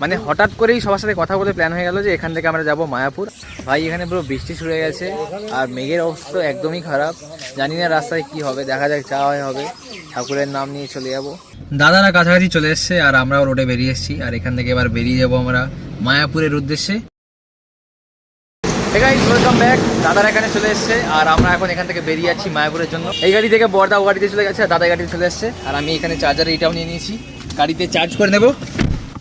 মানে হঠাৎ করেই সবার সাথে কথা বলে প্ল্যান হয়ে গেল যে এখান থেকে আমরা যাব মায়াপুর। ভাই এখানে পুরো বৃষ্টি শুরু হয়ে গেছে আর মেঘের অবস্থা একদমই খারাপ। জানি না রাস্তায় কি হবে দেখা যাক যা হয় হবে। ঠাকুরের নাম নিয়ে চলে যাব। দাদারা কাছাকাছি চলে এসছে আর আমরাও রোডে বেরিয়ে এসেছি। আর এখান থেকে এবার বেরিয়ে যাব আমরা মায়াপুরের উদ্দেশ্যে। ওয়েলকাম ব্যাক দাদারা এখানে চলে এসেছে আর আমরা এখন এখান থেকে বেরিয়ে যাচ্ছি মায়াপুরের জন্য। এই গাড়ি থেকে বর্দা ও গাড়িতে চলে গেছে আর দাদা গাড়িতে চলে এসেছে। আর আমি এখানে চার্জার এটাও নিয়ে নিয়েছি। গাড়িতে চার্জ করে নেব।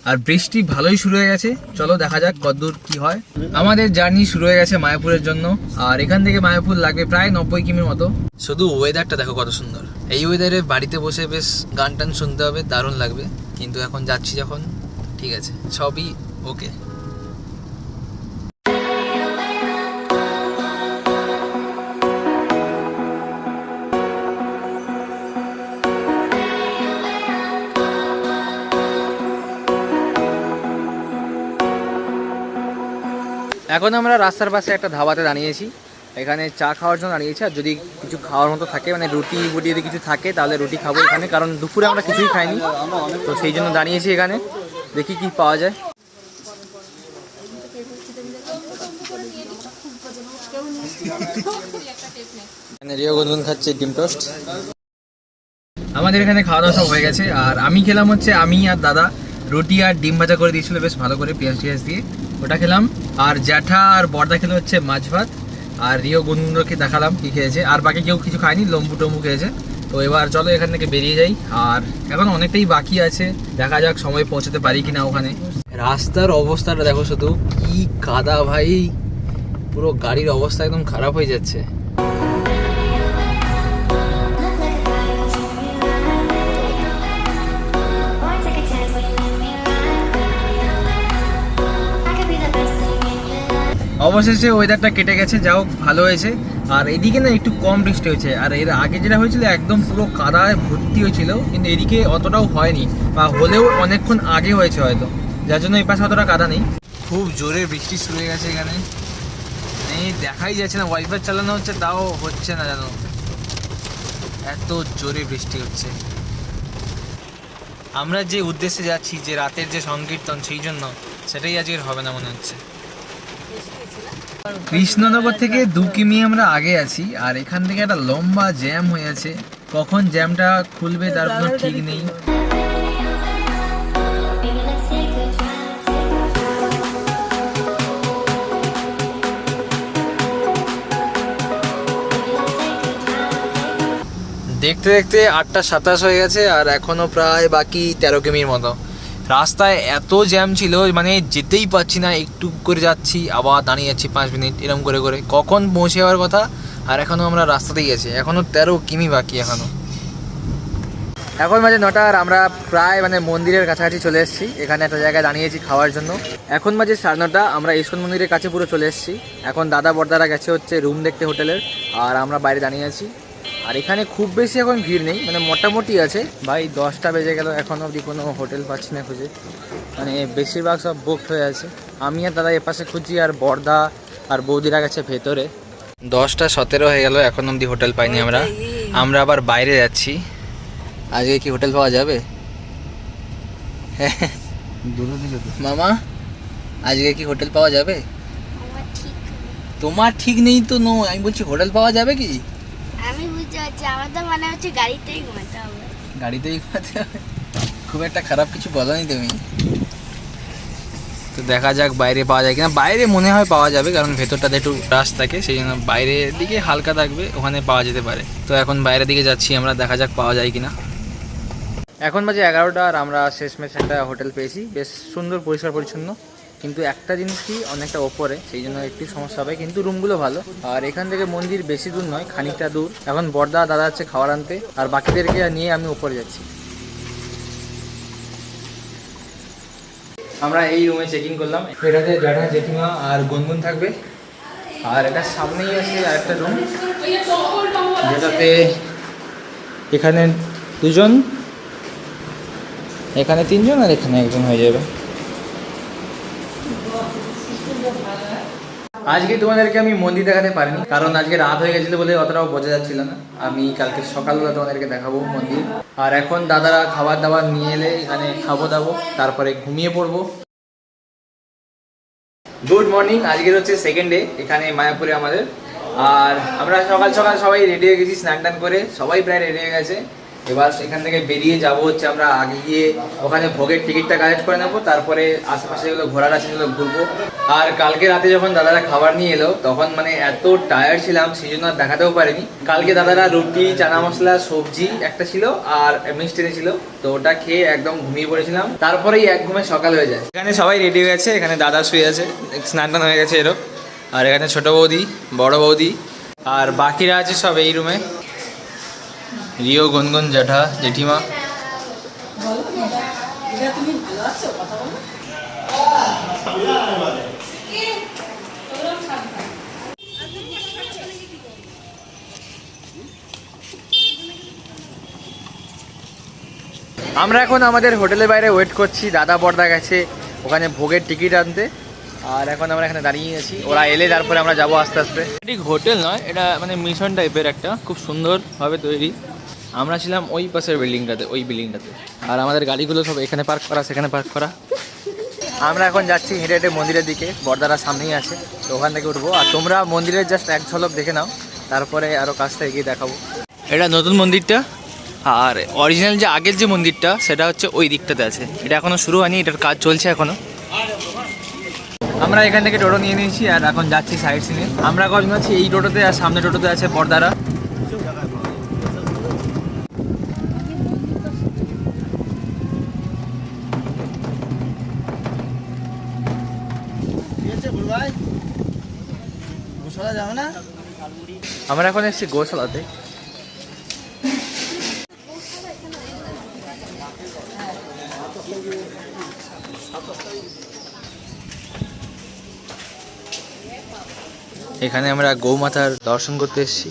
আর বৃষ্টি ভালোই শুরু হয়ে গেছে। চলো দেখা যাক কতদূর কি হয়। আমাদের জার্নি শুরু হয়ে গেছে মায়াপুরের জন্য। আর এখান থেকে মায়াপুর লাগবে প্রায় নব্বই কিমির মতো। শুধু ওয়েদারটা দেখো কত সুন্দর। এই ওয়েদারে বাড়িতে বসে বেশ গান টান শুনতে হবে, দারুণ লাগবে। কিন্তু এখন যাচ্ছি যখন, ঠিক আছে, সবই ওকে এখন আমরা রাস্তার পাশে একটা ধাবাতে দাঁড়িয়েছি। এখানে চা খাওয়ার জন্য দাঁড়িয়েছি, আর যদি কিছু খাওয়ার মতো থাকে মানে রুটি বুটি যদি কিছু থাকে, তাহলে রুটি খাব এখানে, কারণ দুপুরে আমরা কিছুই খাইনি। তো সেই জন্য দাঁড়িয়েছি এখানে, দেখি কি পাওয়া যায়। ডিম টোস্ট। আমাদের এখানে খাওয়া দাওয়া সব হয়ে গেছে, আর আমি খেলাম হচ্ছে আমি আর দাদা। রুটি আর ডিম ভাজা করে দিয়েছিল, বেশ ভালো করে পেঁয়াজ টিয়াজ দিয়ে। ওটা খেলাম। আর জ্যাঠা আর বর্দা খেলে হচ্ছে মাছ ভাত। আর রিও গুনগুনকে দেখালাম কি খেয়েছে। আর বাকি কেউ কিছু খায়নি, লম্বু টম্বু খেয়েছে। তো এবার চলো এখান থেকে বেরিয়ে যাই। আর এখন অনেকটাই বাকি আছে। দেখা যাক সময় পৌঁছাতে পারি কিনা ওখানে। রাস্তার অবস্থাটা দেখো শুধু। কি কাদা ভাই। পুরো গাড়ির অবস্থা একদম খারাপ হয়ে যাচ্ছে। অবশেষে ওয়েদারটা কেটে গেছে যা হোক, ভালো হয়েছে। আর এদিকে না একটু কম বৃষ্টি হয়েছে, আর এর আগে যেটা হয়েছিল, একদম পুরো কাদায় ভর্তি হয়েছিল, কিন্তু এদিকে অতটাও হয়নি, বা হলেও অনেকক্ষণ আগে হয়েছে হয়তো। যার জন্য এই পাশে অতটা কাদা নেই। খুব জোরে বৃষ্টি শুরু হয়ে গেছে এখানে। এই দেখাই যাচ্ছে না ওয়াইফাই চালানো হচ্ছে, তাও হচ্ছে না জানো এত জোরে বৃষ্টি হচ্ছে। আমরা যে উদ্দেশ্যে যাচ্ছি, যে রাতের যে সংকীর্তন, সেই জন্য সেটাই আজকের হবে না মনে হচ্ছে। কৃষ্ণনগর থেকে দু কিমি আমরা আগে আছি, আর এখান থেকে একটা লম্বা জ্যাম হয়ে আছে। কখন জ্যামটা খুলবে তার কোনো ঠিক নেই। দেখতে দেখতে আটটা সাতাশ হয়ে গেছে, আর এখনও প্রায় বাকি তেরো কিমির মতো। রাস্তায় এত জ্যাম ছিল মানে যেতেই পাচ্ছি না, একটু করে যাচ্ছি, আবার দাঁড়িয়ে যাচ্ছি পাঁচ মিনিট এরকম করে করে। কখন পৌঁছে যাওয়ার কথা? আর এখনও আমরা রাস্তাতেই গেছি এখনও তেরো কিমি বাকি এখনও এখন বাজে নটা আর আমরা প্রায় মানে মন্দিরের কাছাকাছি চলে এসেছি। এখানে একটা জায়গায় দাঁড়িয়েছি খাওয়ার জন্য। এখন বাজে সাড়ে নটা, আমরা ইস্কন মন্দিরের কাছে পুরো চলে এসেছি। এখন দাদা বর্দারা গেছে হচ্ছে রুম দেখতে হোটেলের আর আমরা বাইরে দাঁড়িয়ে আছি। আর এখানে খুব বেশি এখন ভিড় নেই মানে মোটামুটি আছে। ভাই দশটা বেজে গেল এখন অবধি কোনো হোটেল পাচ্ছি না খুঁজে। মানে বেশিরভাগ সব বুকড হয়ে আছে। আমি আর দাদা এপাশে খুঁজি আর বর্দা আর বৌদিরা গেছে ভেতরে। দশটা সতেরো হয়ে গেল এখন অবধি হোটেল পাইনি আমরা। আমরা আবার বাইরে যাচ্ছি। আজকে কি হোটেল পাওয়া যাবে? মামা আজকে কি হোটেল পাওয়া যাবে? তোমার ঠিক নেই তো নো আমি বলছি হোটেল পাওয়া যাবে কি? গাড়িতেই গাড়িতেই ঘুমাতে হবে? খুব একটা খারাপ কিছু বলোনি তুমি। তো দেখা যাক বাইরে পাওয়া যায় কিনা। বাইরে মনে হয় পাওয়া যাবে, কারণ ভেতরটাতে একটু রাশ থাকে সেই জন্য বাইরের দিকে হালকা থাকবে, ওখানে পাওয়া যেতে পারে। তো এখন বাইরের দিকে যাচ্ছি আমরা, দেখা যাক পাওয়া যায় কিনা। এখন বাজে এগারোটা আর আমরা শেষমেশ একটা হোটেল পেয়েছি। বেশ সুন্দর, পরিষ্কার, পরিচ্ছন্ন। কিন্তু একটা জিনিস কি, অনেকটা ওপরে, সেই জন্য একটু সমস্যা হবে। কিন্তু রুমগুলো ভালো। আর এখান থেকে মন্দির বেশি দূর নয়, খানিকটা দূর। এখন বর্দা দাদা যাচ্ছে খাবার আনতে, আর বাকিদেরকে নিয়ে আমি ওপরে যাচ্ছি। আমরা এই রুমে চেক ইন করলাম। এটাতে জ্যাঠা জেঠিমা আর গুনগুন থাকবে। আর এটার সামনেই আছে আর একটা রুম যেটাতে এখানে দুজন, এখানে তিনজন, আর এখানে একজন হয়ে যাবে। আজকে তোমাদেরকে আমি মন্দির দেখাতে পারিনি, কারণ আজকে রাত হয়ে গেছিল বলে অতটাও বোঝা যাচ্ছিল না। আমি কালকে সকালবেলা তোমাদেরকে দেখাবো মন্দির। আর এখন দাদারা খাবার দাবার নিয়ে এলে এখানে খাব দাবো, তারপরে ঘুমিয়ে পড়ব। গুড মর্নিং আজকের হচ্ছে সেকেন্ড ডে এখানে মায়াপুরে আমাদের। আর আমরা সকাল সকাল সবাই রেডি হয়ে গেছি স্নান টান করে। সবাই প্রায় রেডি হয়ে গেছে। এবার সেখান থেকে বেরিয়ে যাব হচ্ছে আমরা আগে গিয়ে ওখানে ভোগের টিকিটটা কালেক্ট করে নেব, তারপরে আশেপাশে যেগুলো ঘোরার আছে সেগুলো ঘুরবো। আর কালকে রাতে যখন দাদারা খাবার নিয়ে এলো, তখন মানে এত টায়ার্ড ছিলাম, সেই জন্য দেখাতেও পারিনি। কালকে দাদারা রুটি, চানা মশলা, সবজি একটা ছিল আর মিষ্টি ছিল, তো ওটা খেয়ে একদম ঘুমিয়ে পড়েছিলাম। তারপরেই এক ঘুমে সকাল হয়ে যায়। এখানে সবাই রেডি হয়ে গেছে, এখানে দাদা শুয়ে আছে, স্নান টান হয়ে গেছে এরও আর এখানে ছোট বৌদি, বড় বৌদি, আর বাকিরা আছে সব এই রুমে রিও গুনগুন জ্যাঠা জেঠিমা। তুমি ভালো আছো কথা বলো আমরা এখন আমাদের হোটেলের বাইরে ওয়েট করছি দাদা বর্দা গেছে ওখানে ভোগের টিকিট আনতে। আর এখন আমরা এখানে দাঁড়িয়ে আছি ওরা এলে তারপরে আমরা যাব আস্তে আস্তে। ঠিক হোটেল নয় এটা মানে মিশন টাইপের একটা খুব সুন্দরভাবে তৈরি। আমরা ছিলাম ওই পাশের বিল্ডিংটাতে, ওই বিল্ডিংটাতে। আর আমাদের গাড়িগুলো সব এখানে পার্ক করা সেখানে পার্ক করা। আমরা এখন যাচ্ছি হেঁটে হেঁটে মন্দিরের দিকে, বর্দারা সামনেই আছে। তো ওখান থেকে উঠবো। আর তোমরা মন্দিরের জাস্ট এক ঝলক দেখে নাও, তারপরে আরও কাজটা এগিয়ে দেখাবো। এটা নতুন মন্দিরটা। আর অরিজিনাল যে আগের যে মন্দিরটা, সেটা হচ্ছে ওই দিকটাতে আছে। এটা এখনও শুরু হয়নি, এটার কাজ চলছে এখনও আমরা এখান থেকে টোটো নিয়ে নিয়েছি, আর এখন যাচ্ছি সাইড সিনে আমরা কজন আছি এই টোটোতে, আর সামনে টোটোতে আছে বর্দারা। আমরা এখন এসেছি গোশালাতে। এখানে আমরা গৌমাতার দর্শন করতে এসেছি।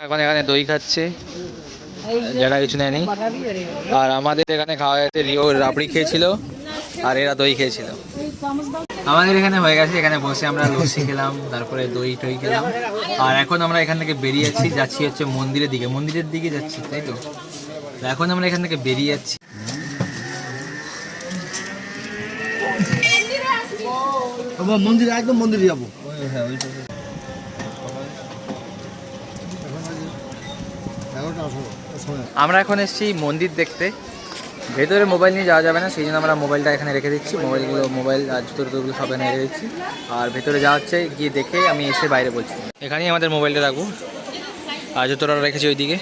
এখন এখানে দই খাচ্ছে। যারা কিছু নেয়নি। আর আমাদের এখানে খাওয়া গেছে রিও রাবড়ি খেয়েছিল আর এরা দই খেয়েছিল। আমাদের এখানে হয়ে গেছে এখানে বসে আমরা লস্যি খেলাম তারপরে দই টই খেলাম। আর এখন আমরা এখান থেকে বেরিয়ে যাচ্ছি যাচ্ছি হচ্ছে মন্দিরের দিকে। মন্দিরের দিকে যাচ্ছি তাই তো? এখন আমরা এখান থেকে বেরিয়ে যাচ্ছি। মন্দিরে একদম মন্দিরে যাব। এগারোটা সময় আমরা এখন এসেছি মন্দির দেখতে। ভেতরে মোবাইল নিয়ে যাওয়া যাবে না, সেই জন্য আমরা মোবাইলটা এখানে রেখে দিচ্ছি। মোবাইলগুলো মোবাইল আর জুতো টুতোগুলো সব এখানে রেখে দিচ্ছি। আর ভেতরে যাওয়া হচ্ছে, গিয়ে দেখে আমি এসে বাইরে বলছি। এখানেই আমাদের মোবাইলটা রাখব। আর জুতোটা রেখেছি ওইদিকে।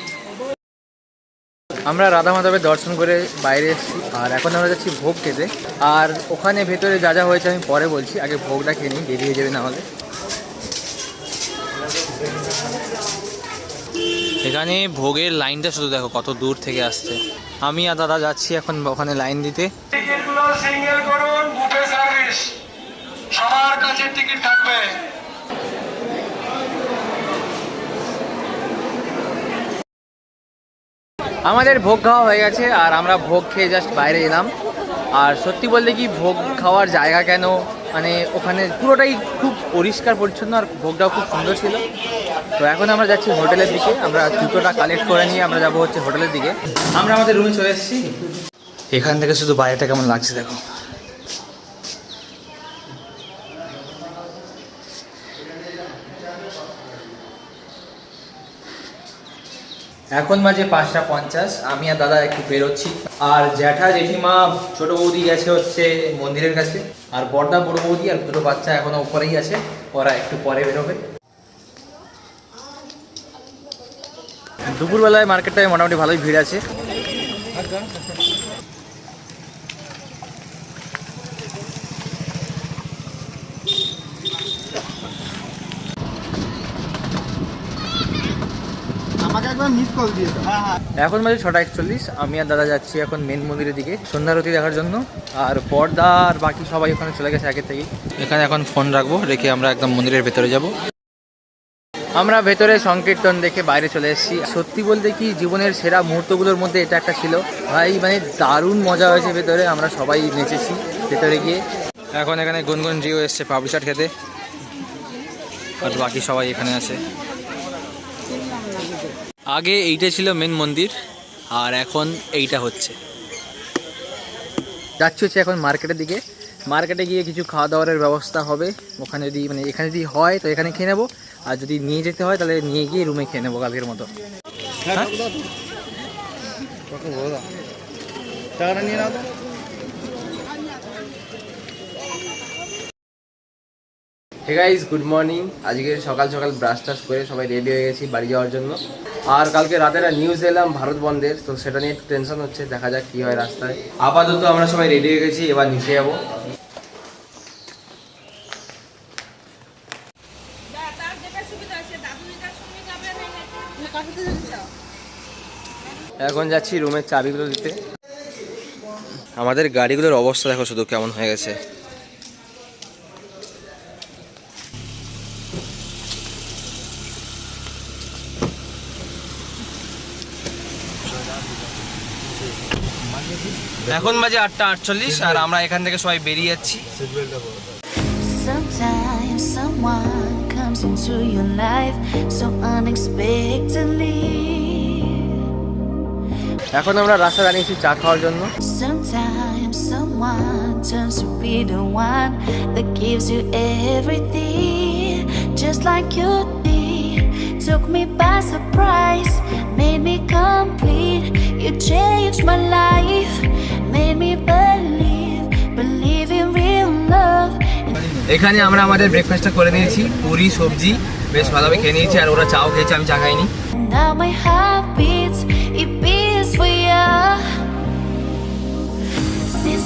আমরা রাধা মাধবের দর্শন করে বাইরে এসেছি। আর এখন আমরা যাচ্ছি ভোগ খেতে। আর ওখানে ভেতরে যা যা হয়েছে আমি পরে বলছি। আগে ভোগটা খেয়ে নিই, দেরি হয়ে যাবে না হলে। এখানে ভোগের লাইনটা শুধু দেখো কত দূর থেকে আসছে। আমি আর দাদা যাচ্ছি এখন ওখানে লাইন দিতে। সিঙ্গেল করুন বুফে সার্ভিস। সবার কাছে টিকিট থাকবে। আমাদের ভোগ খাওয়া হয়ে গেছে আর আমরা ভোগ খেয়ে জাস্ট বাইরে এলাম। আর সত্যি বলতে কি ভোগ খাওয়ার জায়গা কেন? মানে ওখানে পুরোটাই খুব পরিষ্কার পরিচ্ছন্ন আর ভোগটাও খুব সুন্দর ছিল। তো এখন আমরা যাচ্ছি হোটেলের দিকে। আমরা জুতোটা কালেক্ট করে নিয়ে আমরা যাব হচ্ছে হোটেলের দিকে। আমরা আমাদের রুমে চলে এসেছি। এখান থেকে শুধু বাইরেটা কেমন লাগছে দেখো। এখন বাজে পাঁচটা পঞ্চাশ। আমি আর দাদা একটু বেরোচ্ছি। আর জ্যাঠা জেঠিমা, ছোট বৌদি গেছে হচ্ছে মন্দিরের কাছে। আর বড়দা, বড় বৌদি আর দুটো বাচ্চা এখনও উপরেই আছে। ওরা একটু পরে বেরোবে। দুপুরবেলায় মার্কেটটায় মোটামুটি ভালোই ভিড় আছে। আমাকে একবার একবার মিস কল দিয়েছে। হ্যাঁ হ্যাঁ। এখন বাজে ছটা একচল্লিশ আমি আর দাদা যাচ্ছি এখন মেন মন্দিরের দিকে সন্ধ্যারতি দেখার জন্য। আর পর্দা আর বাকি সবাই ওখানে চলে গেছে আগে থেকেই। এখানে এখন ফোন রাখব রেখে আমরা একদম মন্দিরের ভেতরে যাব। আমরা ভেতরে সংকীর্তন দেখে বাইরে চলে এসেছি। সত্যি বলতে কি জীবনের সেরা মুহূর্তগুলোর মধ্যে এটা একটা ছিল। ভাই মানে দারুণ মজা হয়েছে ভেতরে। আমরা সবাই নেচেছি ভেতরে গিয়ে। এখন এখানে গুনগুন জিও এসছে চাট খেতে। আর বাকি সবাই এখানে আছে। আগে এইটা ছিল মেন মন্দির আর এখন এইটা হচ্ছে। যাচ্ছি হচ্ছে এখন মার্কেটের দিকে। মার্কেটে গিয়ে কিছু খাওয়া দাওয়ার ব্যবস্থা হবে। ওখানে যদি মানে এখানে যদি হয় তো এখানে খেয়ে নেব। আর যদি নিয়ে যেতে হয় তাহলে নিয়ে গিয়ে রুমে খেয়ে নেব কালকের মতো। হে গাইজ গুড মর্নিং আজকে সকাল সকাল ব্রাশ টাশ করে সবাই রেডি হয়ে গেছি বাড়ি যাওয়ার জন্য। আর কালকে রাতে একটা নিউজ এলাম ভারত বন্ধের তো সেটা নিয়ে একটু টেনশন হচ্ছে দেখা যাক কি হয় রাস্তায়। আপাতত আমরা সবাই রেডি হয়ে গেছি এবার নিচে যাব। এখন যাচ্ছি রুমের চাবিগুলো দিতে। আমাদের গাড়িগুলোর অবস্থা দেখো শুধু কেমন হয়ে গেছে। এখন বাজে আটটা আটচল্লিশ আর আমরা এখান থেকে সবাই বেরিয়ে যাচ্ছি। Someone comes into your life so unexpectedly. এখন আমরা রাস্তা দাঁড়িয়েছি চা খাওয়ার জন্য just like you did. Took me by surprise, made me complete. You changed my life, made me believe, believe in real love. এখানে আমরা আমাদের ব্রেকফাস্টটা করে নিয়েছি পুরি সবজি বেশ ভালোভাবে খেয়ে নিয়েছি আর ওরা চাও খেয়েছে আমি চা খাইনি Now my heart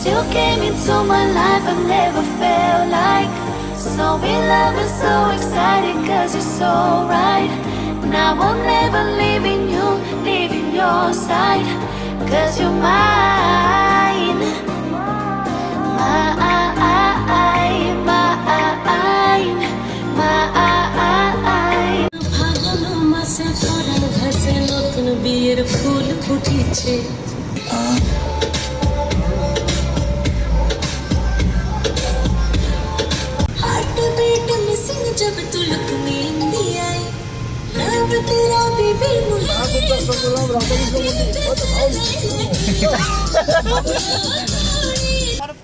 you came into my life, I've never felt like so in love and so excited, cause you're so right. Now I'm never leaving you, leaving your side, cause you're mine. Mine, mine, mine. ফাগুন মাসে পরাণ ঘাসে নতুন বিয়ের ফুল ফুটেছে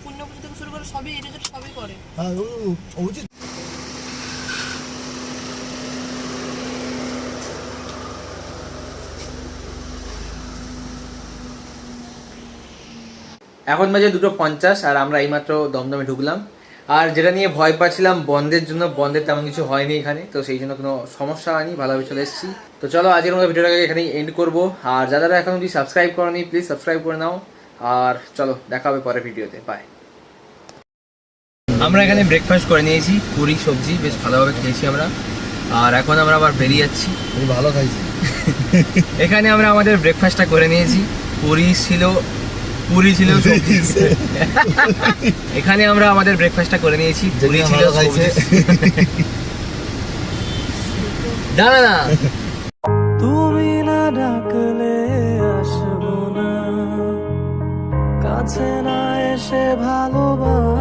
পুণ্য পুজো থেকে শুরু করে সবই এটা সবই করে। হ্যাঁ এখন বাজে দুটো পঞ্চাশ আর আমরা এইমাত্র দমদমে ঢুকলাম। আর যেটা নিয়ে ভয় পাচ্ছিলাম বন্ধের জন্য বন্ধের তেমন কিছু হয়নি এখানে তো সেই জন্য কোনো সমস্যা হয়নি ভালোভাবে চলে এসেছি। তো চলো আজকের মতো ভিডিওটাকে এখানেই এন্ড করব। আর যারা যারা এখন যদি সাবস্ক্রাইব করনি প্লিজ সাবস্ক্রাইব করে নাও। আর চলো দেখা হবে পরে ভিডিওতে বাই আমরা এখানে ব্রেকফাস্ট করে নিয়েছি পুরি সবজি বেশ ভালোভাবে খেয়েছি আমরা। আর এখন আমরা আবার বেরিয়ে যাচ্ছি। ভালো খাইছি। এখানে আমরা আমাদের ব্রেকফাস্টটা করে নিয়েছি পুরি ছিল পুরি ছিল এখানে আমরা আমাদের ব্রেকফাস্টটা করে নিয়েছি পুরি ছিল। দাঁড়া না। এসে ভালোবাস।